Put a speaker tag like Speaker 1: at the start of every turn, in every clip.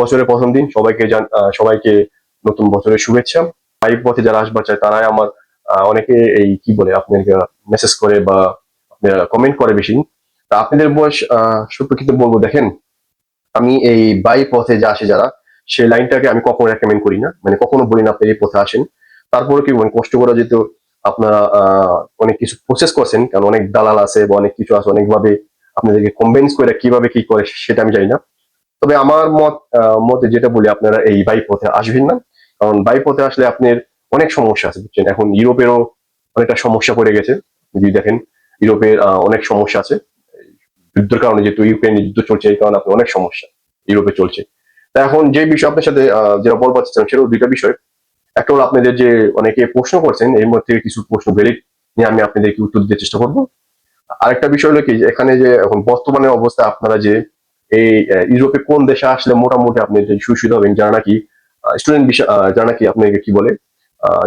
Speaker 1: বছরের প্রথম দিন সবাইকে সবাইকে নতুন বছরের শুভেচ্ছা। বাইক পথে যারা আসবার চায়, তারাই আমার অনেকে এই কি বলে আপনাকে মেসেজ করে বা আপনারা কমেন্ট করে বেশি তা আপনাদের বয়স কিন্তু বলব, দেখেন, আমি এই বাই পথে যা আসে যারা সেই লাইনটাকে আমি কখনো রেকমেন্ড করি না। মানে কখনো বলি না, আপনি এই পথে আসেন। তারপরে কি বলেন, কষ্ট করা যেহেতু আপনারা অনেক কিছু প্রসেস করছেন, কারণ অনেক দালাল আছে বা অনেক কিছু আছে, অনেকভাবে আপনাদেরকে কনভেন্স করে কীভাবে কি করে, সেটা আমি জানি না। তবে আমার মত মতে যেটা বলি, আপনারা এই বাই পথে আসবেন না। কারণ বাই পথে আসলে আপনার অনেক সমস্যা আছে, বুঝছেন? এখন ইউরোপেরও অনেকটা সমস্যা পড়ে গেছে। যদি দেখেন, ইউরোপের অনেক সমস্যা আছে। যুদ্ধের কারণে যেহেতু ইউক্রেন যুদ্ধ চলছে, এই কারণে আপনার অনেক সমস্যা ইউরোপে চলছে। তা এখন যে বিষয় আপনার সাথে যেটা বলবার চাচ্ছিলাম, সেটাও দুইটা বিষয়। একটা হলো আপনাদের যে অনেকে প্রশ্ন করছেন, এর মধ্যে কিছু প্রশ্ন বেরিক নিয়ে আমি আপনাদেরকে উত্তর দিতে চেষ্টা করব। আরেকটা বিষয় হলো কি এখানে যে এখন বর্তমানে অবস্থা, আপনারা যে এই ইউরোপে কোন দেশে আসলে মোটামুটি আপনি সুবিধা হবেন, যারা নাকি স্টুডেন্ট বিষয় যারা নাকি আপনাকে কি বলে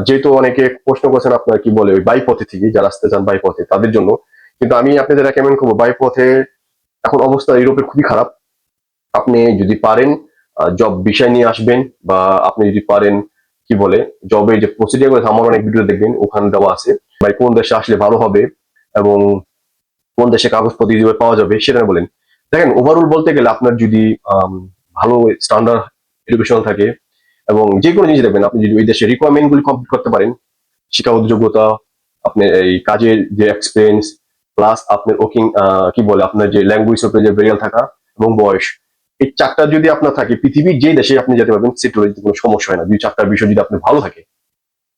Speaker 1: যেহেতু অনেকে প্রশ্ন করছেন আপনার কি বলে ওই বাইপথে থেকে, যারা আসতে চান বাইপথে, তাদের জন্য। কিন্তু আমি আপনাদের রেকমেন্ড করব বাইপথে, এখন অবস্থা ইউরোপের খুবই খারাপ। আপনি যদি পারেন জব বিষয় নিয়ে আসবেন, বা আপনি যদি পারেন, কি বলে জবের যে প্রসিডিয়ার করে আমার অনেক ভিডিও দেখবেন, ওখানে দেওয়া আছে। বা কোন দেশে আসলে ভালো হবে, এবং কোন দেশে কাগজপত্র পাওয়া যাবে, সেটা বলেন। দেখেন ওভারঅল বলতে গেলে আপনার যদি ভালো স্ট্যান্ডার্ড এডুকেশন থাকে এবং যে কোনো জিনিস দেখবেন, আপনি যদি ওই দেশের রিকোয়ারমেন্ট গুলি কমপ্লিট করতে পারেন শিক্ষা যোগ্যতা আপনার এই কাজের যে এক্সপিরিয়েন্স প্লাস আপনার ওকিং কি বলে, আপনার যে ল্যাঙ্গুয়েজ উপরে যে বেরিয়াল থাকা এবং বয়স, এই চারটা যদি আপনার থাকে, পৃথিবীর যে দেশে আপনি যেতে পারবেন সেটার কোনো সমস্যা হয় না। দুই চারটার বিষয় যদি আপনি ভালো থাকে,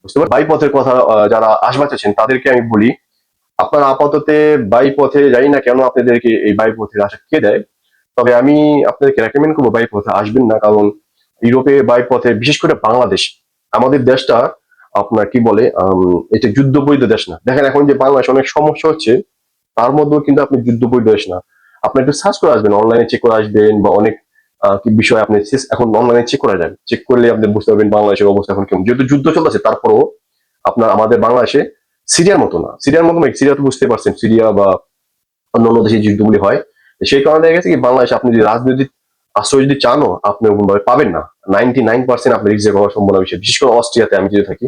Speaker 1: বুঝতে পারেন বাইপথের কথা যারা আসবার আছেন, তাদেরকে আমি বলি আপনার আপাতত বাই পথে জানি না কেন আপনাদেরকে এই বাই পথে আসা কে দেয়? তবে আমি আপনাদেরকে রেকমেন্ড করব বাইপথে আসবেন না, কারণ ইউরোপে বাইপথে বিশেষ করে বাংলাদেশ, আমাদের দেশটা আপনার কি বলে এটা যুদ্ধবৈধ দেশ না। দেখেন এখন যে বাংলাদেশ অনেক সমস্যা হচ্ছে, তার মধ্যেও কিন্তু আপনি যুদ্ধবৈধ দেশ না। আপনি একটু সার্চ করে আসবেন অনলাইনে চেক করে আসবেন বা অনেক কি বিষয় আপনি এখন অনলাইনে চেক করা যায় চেক করলে আপনি বুঝতে পারবেন বাংলাদেশের অবস্থা এখন কেমন। যেহেতু যুদ্ধ চলতেছে, তারপরও আপনার আমাদের বাংলাদেশে সিরিয়ার মতো না। সিরিয়ার মতো সিরিয়া তো বুঝতে পারছেন সিরিয়া বা অন্য অন্য দেশে যুদ্ধগুলি হয় সেই কারণে দেখা গেছে কি বাংলাদেশে আপনি যদি রাজনৈতিক আশ্রয় যদি চানও আপনি ওরকমভাবে পাবেন না। নাইনটি নাইন পার্সেন্ট আপনার রিজেক্ট হওয়ার সম্ভাবনা বেশি। বিশেষ করে অস্ট্রিয়াতে আমি যদি থাকি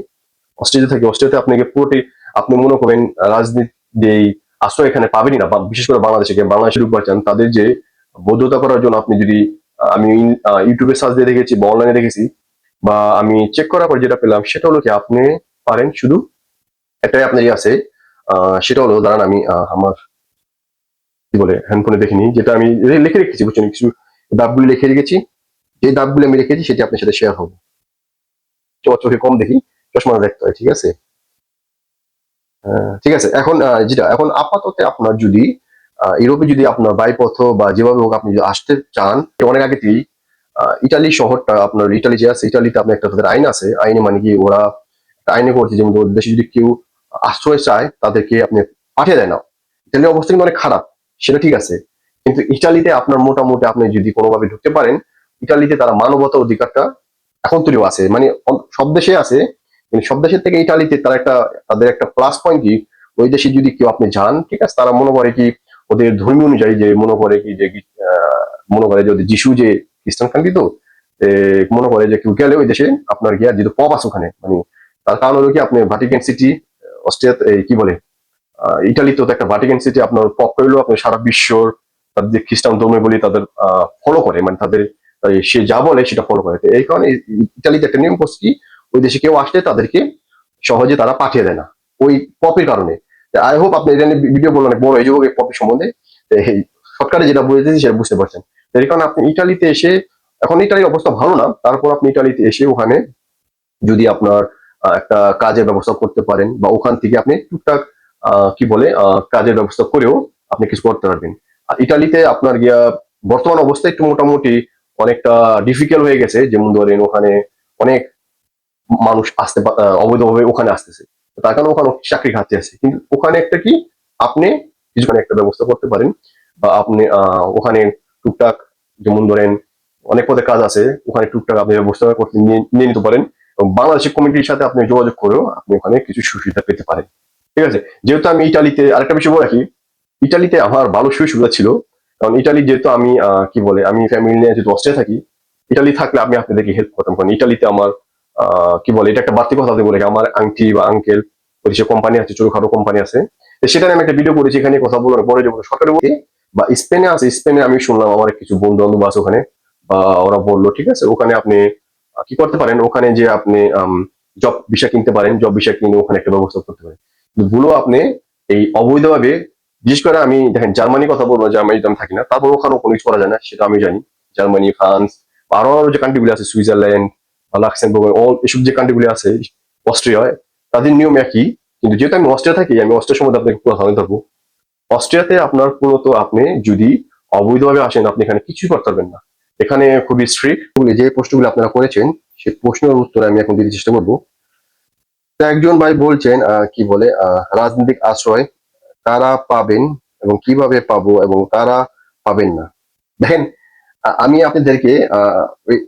Speaker 1: অস্ট্রিয়াতে থাকি অস্ট্রেলিয়াতে আপনাকে পুরোটি আপনি মনে করবেন আহ, রাজনীতি আশ্রয় এখানে পাবেনই না। বিশেষ করে বাংলাদেশে গিয়ে বাংলাদেশে ঢুকবার চান তাদের যে বৈধতা করার জন্য আপনি যদি আমি ইউটিউবে সার্চ দিয়ে দেখেছি বা অনলাইনে দেখেছি বা আমি চেক করার পর যেটা পেলাম সেটা হলো কি আপনি পারেন শুধু একটাই আপনার ইয়ে আছে সেটা হলো, দাঁড়ান আমি আমার কি বলে হ্যান্ডফোনে দেখিনি যেটা আমি লিখে রেখেছি, বুঝছেন? কিছু দাবগুলি লিখে রেখেছি, যে দাবগুলি আমি রেখেছি সেটি আপনার সাথে শেয়ার হব। চোখ চোখে কম দেখি, চশমা দেখতে হয়, ঠিক আছে? ঠিক আছে, এখন যেটা, এখন আপাতত আপনার যদি ইউরোপে যদি আপনার বাইপথ বা যেভাবে হোক আপনি আসতে চান অনেক আগে থেকেই ইটালি শহরটা আপনার, ইটালি যে আছে, ইটালিতে আপনার একটা তাদের আইন আছে। আইনে মানে কি, ওরা আইনে করছে, যেমন দেশে যদি কেউ আশ্রয় চায়, তাদেরকে আপনি পাঠিয়ে দেয় না। ইটালির অবস্থা কিন্তু অনেক খারাপ, সেটা ঠিক আছে। কিন্তু ইটালিতে আপনার মোটামুটি আপনি যদি কোনোভাবে ঢুকতে পারেন ইটালিতে তারা মানবতা অধিকারটা এখন তৈরিও আছে। মানে সব দেশে আছে, কিন্তু সব দেশের থেকে ইটালিতে তারা একটা, তাদের একটা প্লাস পয়েন্ট কি? ওই দেশে যদি কেউ আপনি যান, ঠিক আছে, তারা মনে করে কি, ওদের ধর্মীয় অনুযায়ী যে মনে করে কি যে মনে করে যে ওদের যিশু যে খ্রিস্টান কান্ট্রি তো মনে করে যে কেউ গেলে ওই দেশে আপনার গিয়া যেহেতু পপ আছে ওখানে। মানে তার কারণ হলো কি, আপনি ভাটিকান সিটি অস্ট্রিয়া এই কি বলে ইটালিতে তো একটা ভাটিকান সিটি আপনার পপ করলেও আপনি সারা বিশ্বর তাদের যে খ্রিস্টান ধর্মে বলি তাদের ফলো করে মানে তাদের সে যা বলে সেটা ফলো করে। এই কারণে ইটালিতে একটা নিয়ম করছে কি ওই দেশে কেউ আসলে তাদেরকে সহজে তারা পাঠিয়ে দেয় না, ওই পপের কারণে। আই হোপ আপনি এটা নিয়ে ভিডিও বললেন বড়, এই যুগে পপের সম্বন্ধে। এই শর্টকাটে যেটা বুঝেছি সেটা বুঝতে পারছেন। এই কারণে আপনি ইটালিতে এসে, এখন ইটালির অবস্থা ভালো না, তারপর আপনি ইটালিতে এসে ওখানে যদি আপনার একটা কাজের ব্যবস্থা করতে পারেন বা ওখান থেকে আপনি টুকটাক কি বলে কাজের ব্যবস্থা করেও আপনি কিছু করতে পারবেন। আর ইটালিতে আপনার গিয়া বর্তমান অবস্থা একটু মোটামুটি অনেকটা ডিফিকাল্ট হয়ে গেছে, যেমন ধরেন ওখানে অনেক মানুষ আসতে অবৈধভাবে ওখানে আসতেছে। তার কারণে ওখানে চাকরি খাতে আছে। কিন্তু ওখানে একটা কি, আপনি কিছুখানে একটা ব্যবস্থা করতে পারেন বা আপনি ওখানে টুকটাক, যেমন ধরেন অনেক পদে কাজ আছে, ওখানে টুকটাক আপনি ব্যবস্থা করতে নিয়ে নিতে পারেন। বাংলাদেশের কমিটির সাথে আপনি যোগাযোগ করেও আপনি ওখানে কিছু সুবিধা পেতে পারেন। ঠিক আছে? যেহেতু আমি ইটালিতে আরেকটা বিষয় বলে রাখি, ইটালিতে আমার ভালো সুযোগ সুবিধা ছিল। কারণ ইটালি যেহেতু আমি কি বলে, আমি ফ্যামিলি নিয়ে যেহেতু অস্ট্রিয়া থাকি, ইটালি থাকলে আমি আপনাদেরকে হেল্প করতাম। কারণ ইটালিতে আমার কি বলে, এটা একটা বাড়তি কথা বলে, আমার আংটি বা আঙ্কেল যে কোম্পানি আছে, ছোটখাটো কোম্পানি আছে। সেটা নিয়ে আমি একটা ভিডিও করেছি, এখানে কথা বলার পরে যখন সরকারি বলতে বা স্পেনে আছে, স্পেনে আমি শুনলাম, আমার কিছু বন্ধু বান্ধব আছে ওখানে, বা ওরা বলল, ঠিক আছে, ওখানে আপনি কি করতে পারেন? ওখানে যে আপনি জব ভিসা কিনতে পারেন জব ভিসা কিনে ওখানে একটা ব্যবস্থা করতে পারেন। ভুলো আপনি এই অবৈধভাবে, বিশেষ করে আমি, দেখেন জার্মানি কথা বলব, জার্মানিতে আমি থাকি না, তারপর ওখানেও কোনো কিছু করা যায় না, সেটা আমি জানি। জার্মানি, ফ্রান্স আরও আরও যে কান্ট্রিগুলো আছে, সুইজারল্যান্ড লাক্সেমবার্গ অল এসব যে কান্ট্রিগুলো আছে, অস্ট্রিয়া, তাদের নিয়ম একই। কিন্তু যেহেতু আমি অস্ট্রিয়া থাকি, আমি অস্ট্রিয়ার সম্বন্ধে আপনাকে পুরো ধারণা থাকব অস্ট্রিয়াতে আপনার পুরো তো আপনি যদি অবৈধভাবে আসেন, আপনি এখানে কিছুই করতে পারবেন না। এখানে খুবই স্ট্রিক্ট যে প্রশ্নগুলো আপনারা করেছেন সেই প্রশ্নের উত্তর আমি এখন দিতে চেষ্টা করব। একজন ভাই বলছেন কি বলে রাজনৈতিক আশ্রয় কারা পাবেন এবং কীভাবে পাবো এবং কারা পাবেন না? দেখেন আমি আপনাদেরকে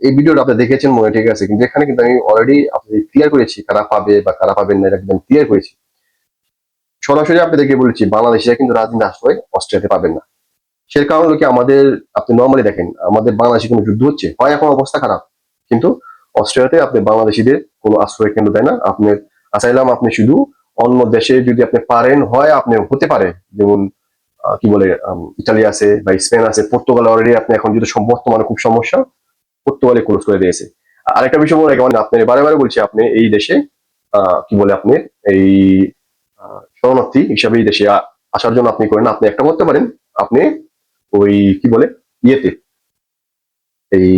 Speaker 1: এই- ভিডিওটা আপনি দেখেছেন মনে ঠিক আছে, কিন্তু এখানে কিন্তু আমি অলরেডি আপনাদের ক্লিয়ার করেছি কারা পাবে বা কারা পাবেন না, এটা একদম ক্লিয়ার করেছি। সরাসরি আপনাদেরকে বলেছি, বাংলাদেশিরা কিন্তু রাজনীতি আশ্রয় অস্ট্রেলিয়াতে পাবেন না। সে কারণ কি, আমাদের, আপনি নর্মালি দেখেন, আমাদের বাংলাদেশে কোনো যুদ্ধ হচ্ছে, হয় এখন অবস্থা খারাপ। কিন্তু অস্ট্রেলিয়াতে আপনি বাংলাদেশিদের কোনো আশ্রয় কেন্দ্র দেয় না। আপনি আসাইলাম, আপনি শুধু অন্য দেশে যদি আপনি পারেন, হয় আপনি হতে পারে। যেমন কি বলে ইটালি আছে বা স্পেন আছে, পর্তুগাল অলরেডি আপনি এখন যদি বর্তমানে খুব সমস্যা, পর্তুগালে ক্লোজ করে দিয়েছে। আর আরেকটা বিষয় বলে মানে আপনি বারে বারে বলছি, আপনি এই দেশে কি বলে আপনি, এই শরণার্থী হিসাবে এই দেশে আসার জন্য আপনি করেন আপনি একটা করতে পারেন, আপনি ওই কি বলে? ইয়েতে। এই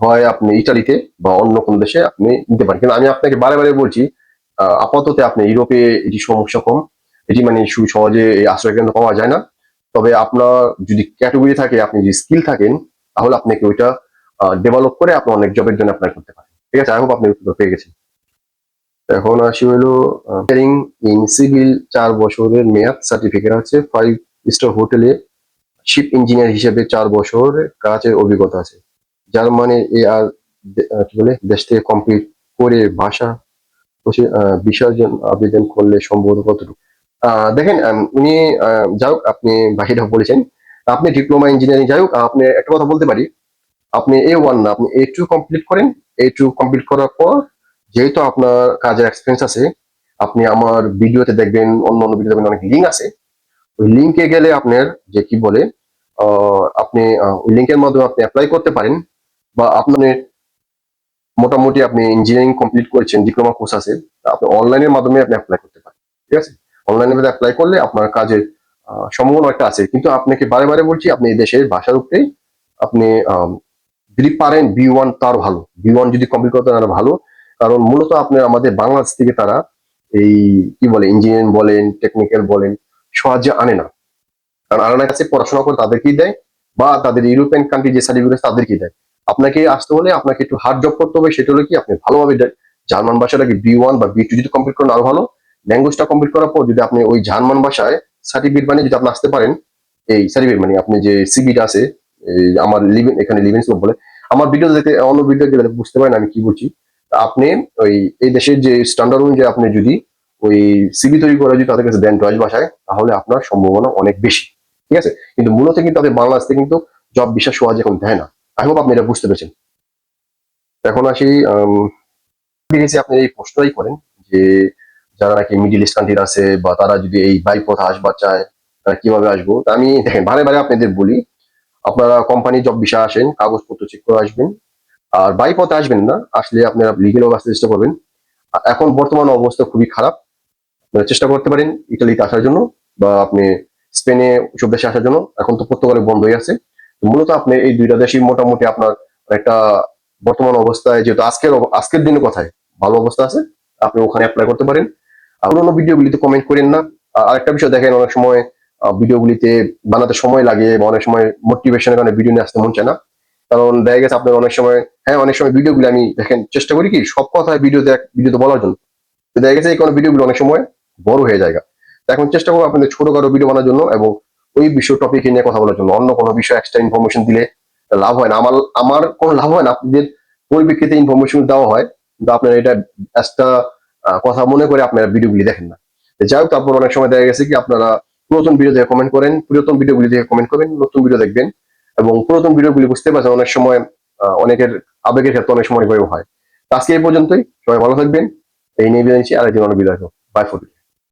Speaker 1: হয় আপনি ইটালিতে বা অন্য কোন দেশে আপনি নিতে পারেন। কিন্তু আমি আপনাকে বারে বারে বলছি আপাতত আপনি ইউরোপে এটি সমস্যা কম। এটি মানে সহজে এই আশ্রয় কেন্দ্র পাওয়া যায় না। তবে আপনার যদি ক্যাটাগরি থাকে, আপনি যদি স্কিল থাকেন, তাহলে আপনাকে ওইটা ডেভেলপ করে আপনি অনেক জবের জন্য অ্যাপ্লাই করতে পারেন। ঠিক আছে? আই হোপ আপনি পেয়ে গেছেন। এখন আসি হলো ইন সিভিল চার বছরের মেয়াদ সার্টিফিকেট আছে। ফাইভ স্টার হোটেলে শিপ ইঞ্জিনিয়ার হিসেবে চার বছর কাজের অভিজ্ঞতা আছে। যার মানে এ আর কি বলে, দেশ থেকে কমপ্লিট করে ভাষা বসে বিসর্জন আবেদন করলে সম্ভবত কতটুকু? দেখেন উনি যাই হোক, আপনি বাকিটা বলেছেন, আপনি ডিপ্লোমা ইঞ্জিনিয়ারিং যাই হোক, আপনি একটা কথা বলতে পারি। আপনি এ ওয়ান না, আপনি এ টু কমপ্লিট করেন। এ টু কমপ্লিট করার পর, যেহেতু আপনার কাজের এক্সপিরিয়েন্স আছে, আপনি আমার ভিডিওতে দেখবেন অন্য অন্য ভিডিও দেখবেন অনেক লিঙ্ক আছে। ওই লিঙ্কে গেলে আপনার যে কি বলে আপনি লিঙ্কের মাধ্যমে আপনি অ্যাপ্লাই করতে পারেন বা আপনার মোটামুটি আপনি ইঞ্জিনিয়ারিং কমপ্লিট করেছেন ডিপ্লোমা কোর্স আছে আপনি অনলাইনের মাধ্যমে আপনি অ্যাপ্লাই করতে পারেন, ঠিক আছে? অনলাইনে অ্যাপ্লাই করলে আপনার কাজের সম্ভাবনা একটা আছে, কিন্তু আপনাকে বারে বারে বলছি, আপনি দেশের ভাষার উপরেই আপনি যদি পারেন বি ওয়ান তার ভালো বি ওয়ান যদি কমপ্লিট করতে আরও ভালো, কারণ মূলত আপনার আমাদের বাংলাদেশ থেকে তারা এই কি বলে ইঞ্জিনিয়ারিং বলেন টেকনিক্যাল বলেন সহজে আনে না। কারণ আনার কাছে পড়াশোনা করে তাদেরকেই দেয় বা তাদের ইউরোপিয়ান কান্ট্রি যে সার্টিফিকেট তাদেরকেই দেয়। আপনাকে আসতে হলে আপনাকে একটু হার্ড জব করতে হবে, সেটা হলো কি আপনি ভালোভাবে জার্মান ভাষাটাকে বি ওয়ান বা বি টু যদি কমপ্লিট করেন আরও ভালো ল্যাঙ্গুয়েজটা কমপ্লিট করার পর যদি আপনি ওই জার্মান ভাষায় সার্টিফিকেট বানিয়ে যদি আপনি আসতে পারেন, এই সার্টিফিকেট মানে আপনি যে সিবিটা আছে আমার লিভিং এখানে লিভিং বলে, আমার ভিডিও দেখে, অন্য ভিডিও গেলে বুঝতে পারেন আমি কি বলছি। আপনি ওই, এই দেশের যে স্ট্যান্ডার্ড অনুযায়ী আপনি যদি ওই সিবি তৈরি করে যদি তাদের কাছে দেন ডয়েজ ভাষায়, তাহলে আপনার সম্ভাবনা অনেক বেশি। ঠিক আছে? কিন্তু মূলত কিন্তু তাদের বাংলাদেশে কিন্তু জব বিশ্বাস সহজে এখন দেয় না। আই হোপ আপনি এটা বুঝতে পেরেছেন। এখন আসি দেখেছি আপনি এই প্রশ্নই করেন যে যারা নাকি মিডিল ইস্ট কান্ট্রির আছে বা তারা যদি এই বাইক পথে আসবার চায়, তারা কীভাবে আসব? আমি, দেখেন, বারে বারে আপনাদের বলি, আপনারা কোম্পানি জব বিষয়ে আসেন, কাগজপত্র চেক করে আসবেন। আর বাই পথে আসবেন না, আসলে আপনারা লিগেল আসতে চেষ্টা করবেন। এখন বর্তমান অবস্থা খুবই খারাপ। চেষ্টা করতে পারেন ইটালিতে আসার জন্য বা আপনি স্পেনে সব দেশে আসার জন্য এখন তো প্রত্যেকবারে বন্ধ হয়ে আছে মূলত আপনি এই দুইটা দেশই মোটামুটি আপনার একটা বর্তমান অবস্থায় যেহেতু আজকের আজকের দিনের কথায় ভালো অবস্থা আছে, আপনি ওখানে অ্যাপ্লাই করতে পারেন। আর অন্য ভিডিওগুলিতে কমেন্ট করেন না। আর আরেকটা বিষয় দেখেন, অনেক সময় ভিডিওগুলিতে বানাতে সময় লাগে বা অনেক সময় মোটিভেশনের কারণে ভিডিও নিয়ে আসতে মন চায় না। কারণ দেখা গেছে আপনার অনেক সময় হ্যাঁ অনেক সময় ভিডিওগুলো আমি দেখেন, চেষ্টা করি কি সব কথায় ভিডিও দেখ ভিডিওতে বলার জন্য। দেখা গেছে এই কোনো ভিডিওগুলো অনেক সময় বড় হয়ে যায় এখন চেষ্টা করব আপনাদের ছোটখাটো ভিডিও বানার জন্য এবং ওই বিষয় টপিক নিয়ে কথা বলার জন্য। অন্য কোনো বিষয় এক্সট্রা ইনফরমেশন দিলে লাভ হয় না। আমার আমার কোনো লাভ হয় না। আপনাদের পরিপ্রেক্ষিতে ইনফরমেশন দেওয়া হয় কিন্তু আপনারা এটা একটা কথা মনে করে আপনারা ভিডিওগুলি দেখেন না। যাই হোক তারপর অনেক সময় দেখা গেছে কি আপনারা পুরাতন ভিডিও দেখে কমেন্ট করেন পুরাতন ভিডিওগুলি দেখে কমেন্ট করেন নতুন ভিডিও দেখবেন এবং পুরাতন ভিডিওগুলি বুঝতে পারছেন অনেক সময় অনেকের আবেগের ক্ষেত্রে অনেক সময় হয়। আজকে এই পর্যন্তই। সবাই ভালো থাকবেন। এই নিয়ে বিদায় নিচ্ছি, আরেকদিন অনেক বিদায় বাই ফোর